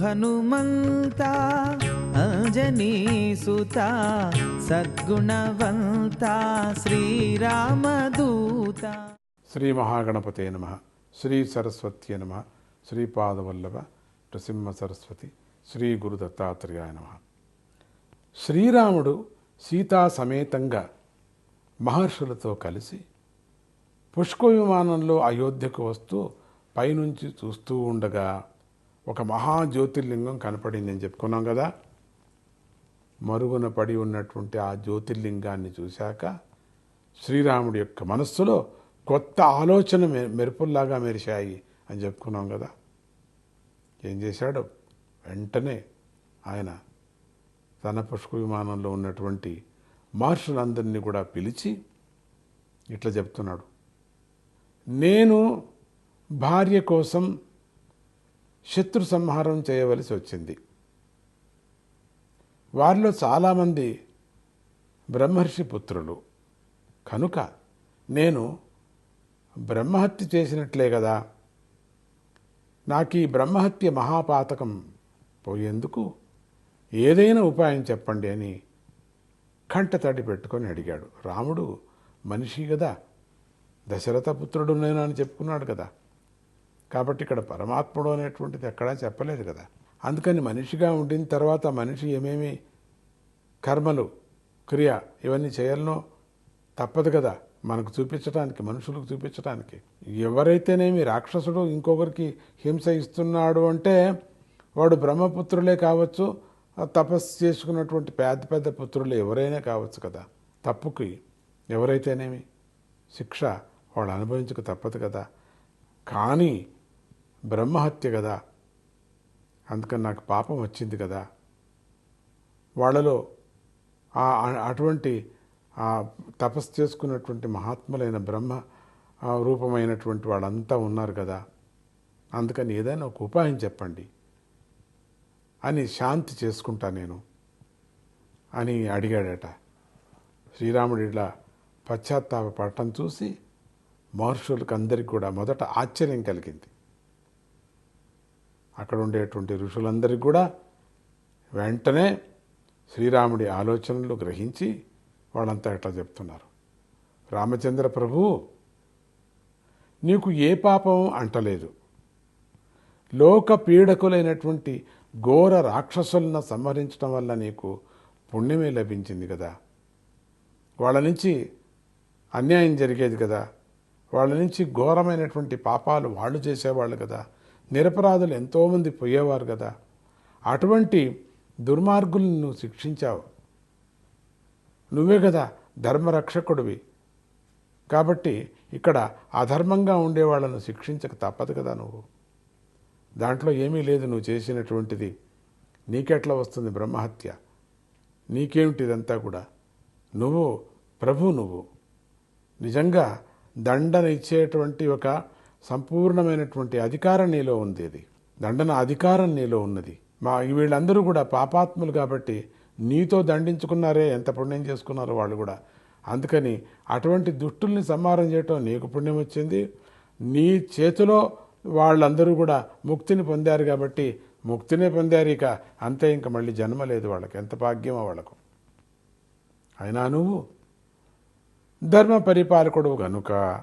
హనుమంత అంజనీసుత సద్గుణవంత శ్రీరామదూత. శ్రీ మహాగణపతే నమ శ్రీ సరస్వత్యే నమ శ్రీపాదవల్లభ నృసింహ సరస్వతి శ్రీ గురు దత్తాత్రేయాయ నమ. శ్రీరాముడు సీతా సమేతంగా మహర్షులతో కలిసి పుష్ప విమానంలో అయోధ్యకు వస్తూ పైనుంచి చూస్తూ ఉండగా ఒక మహా జ్యోతిర్లింగం కనపడింది చెప్పుకున్నాం కదా. మరుగున పడి ఉన్నటువంటి ఆ జ్యోతిర్లింగాన్ని చూశాక శ్రీరాముడి యొక్క మనస్సులో కొత్త ఆలోచన మె మెరుపుల్లాగా మెరిశాయి అని చెప్పుకున్నాం కదా. ఏం చేశాడు? వెంటనే ఆయన తన పుష్ప విమానంలో ఉన్నటువంటి మహర్షులందరినీ కూడా పిలిచి ఇట్లా చెప్తున్నాడు. నేను భార్య కోసం శత్రు సంహారం చేయవలసి వచ్చింది. వారిలో చాలామంది బ్రహ్మర్షి పుత్రులు. కనుక నేను బ్రహ్మహత్య చేసినట్లే కదా? నాకు ఈ బ్రహ్మహత్య మహాపాతకం పోయేందుకు ఏదైనా ఉపాయం చెప్పండి అని కంటతడి పెట్టుకొని అడిగాడు. రాముడు మనిషి కదా దశరథ పుత్రుడు నేను అని చెప్పుకున్నాడు కదా. కాబట్టి ఇక్కడ పరమాత్ముడు అనేటువంటిది ఎక్కడా చెప్పలేదు కదా. అందుకని మనిషిగా ఉండిన తర్వాత మనిషి ఏమేమి కర్మలు క్రియ ఇవన్నీ చేయాలనో తప్పదు కదా మనకు చూపించడానికి మనుషులకు చూపించడానికి ఎవరైతేనేమి రాక్షసుడు ఇంకొకరికి హింస ఇస్తున్నాడు అంటే వాడు బ్రహ్మపుత్రులే కావచ్చు తపస్సు చేసుకున్నటువంటి పెద్ద పెద్ద పుత్రులు ఎవరైనా కావచ్చు కదా. తప్పుకి ఎవరైతేనేమి శిక్ష వాడు అనుభవించక తప్పదు కదా. కానీ బ్రహ్మహత్య కదా. అందుకని నాకు పాపం వచ్చింది కదా. వాళ్ళలో ఆ అటువంటి ఆ తపస్సు చేసుకున్నటువంటి మహాత్ములైన బ్రహ్మ రూపమైనటువంటి వాళ్ళంతా ఉన్నారు కదా. అందుకని ఏదైనా ఒక ఉపాయం చెప్పండి అని శాంతి చేసుకుంటా నేను అని అడిగాడట. శ్రీరాముడు ఇలా పశ్చాత్తాప పడటం చూసి మహర్షులకు అందరికి కూడా మొదట ఆశ్చర్యం కలిగింది. అక్కడ ఉండేటువంటి ఋషులందరికీ కూడా వెంటనే శ్రీరాముడి ఆలోచనలు గ్రహించి వాళ్ళంతా ఎట్లా చెప్తున్నారు? రామచంద్ర ప్రభు నీకు ఏ పాపం అంటలేదు. లోక పీడకులైనటువంటి ఘోర రాక్షసులను సంహరించడం వల్ల నీకు పుణ్యమే లభించింది కదా. వాళ్ళ నుంచి అన్యాయం జరిగేది కదా. వాళ్ళ నుంచి ఘోరమైనటువంటి పాపాలు వాళ్ళు చేసేవాళ్ళు కదా. నిరపరాధులు ఎంతోమంది పోయేవారు కదా. అటువంటి దుర్మార్గులను నువ్వు శిక్షించావు. నువ్వే కదా ధర్మరక్షకుడివి. కాబట్టి ఇక్కడ అధర్మంగా ఉండే వాళ్ళను శిక్షించక తప్పదు కదా నువ్వు. దాంట్లో ఏమీ లేదు నువ్వు చేసినటువంటిది. నీకెట్లా వస్తుంది బ్రహ్మహత్య? నీకేమిటి ఇదంతా కూడా? నువ్వు ప్రభు నువ్వు. నిజంగా దండన ఇచ్చేటువంటి ఒక సంపూర్ణమైనటువంటి అధికారం నీలో ఉంది ఇది దండన అధికారం నీలో ఉన్నది. మా వీళ్ళందరూ కూడా పాపాత్ములు కాబట్టి నీతో దండించుకున్నారే ఎంత పుణ్యం చేసుకున్నారో వాళ్ళు కూడా. అందుకని అటువంటి దుష్టుల్ని సంహారం చేయటం నీకు పుణ్యం వచ్చింది. నీ చేతిలో వాళ్ళందరూ కూడా ముక్తిని పొందారు కాబట్టి ముక్తినే పొందారు ఇక. అంతే ఇంక మళ్ళీ జన్మ లేదు వాళ్ళకి. ఎంత భాగ్యమో వాళ్ళకు. అయినా నువ్వు ధర్మ పరిపాలకుడు కనుక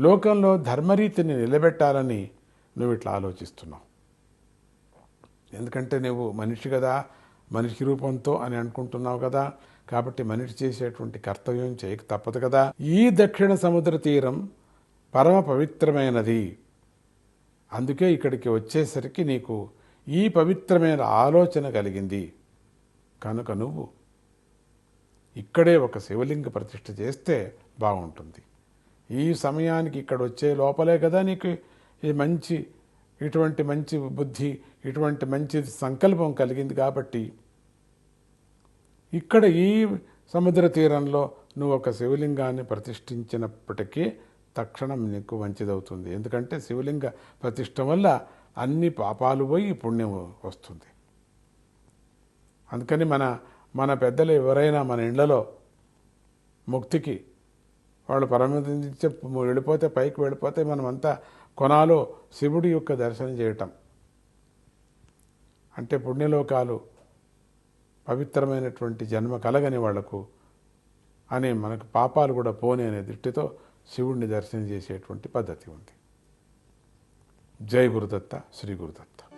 లోకంలో ధర్మరీతిని నిలబెట్టాలని నువ్వు ఇట్లా ఆలోచిస్తున్నావు. ఎందుకంటే నువ్వు మనిషి కదా మనిషి రూపంతో అని అనుకుంటున్నావు కదా కాబట్టి మనిషి చేసేటువంటి కర్తవ్యం చేయక తప్పదు కదా. ఈ దక్షిణ సముద్ర తీరం పరమ పవిత్రమైనది. అందుకే ఇక్కడికి వచ్చేసరికి నీకు ఈ పవిత్రమైన ఆలోచన కలిగింది. కనుక నువ్వు ఇక్కడే ఒక శివలింగ ప్రతిష్ఠ చేస్తే బాగుంటుంది. ఈ సమయానికి ఇక్కడ వచ్చే లోపలే కదా నీకు ఈ మంచి ఇటువంటి మంచి బుద్ధి ఇటువంటి మంచి సంకల్పం కలిగింది కాబట్టి ఇక్కడ ఈ సముద్ర తీరంలో నువ్వు ఒక శివలింగాన్ని ప్రతిష్ఠించినప్పటికీ తక్షణం నీకు మంచిదవుతుంది. ఎందుకంటే శివలింగ ప్రతిష్ట వల్ల అన్ని పాపాలు పోయి పుణ్యం వస్తుంది. అందుకని మన మన పెద్దలు ఎవరైనా మన ఇండ్లలో ముక్తికి వాళ్ళు పరమతించే వెళ్ళిపోతే పైకి వెళ్ళిపోతే మనమంతా కొనాలో శివుడి యొక్క దర్శనం చేయటం. అంటే పుణ్యలోకాలు పవిత్రమైనటువంటి జన్మ కలగని వాళ్ళకు అనే మనకు పాపాలు కూడా పోనే అనే దృష్టితో శివుణ్ణి దర్శనం చేసేటువంటి పద్ధతి ఉంది. జై గురుదత్త శ్రీ గురుదత్త.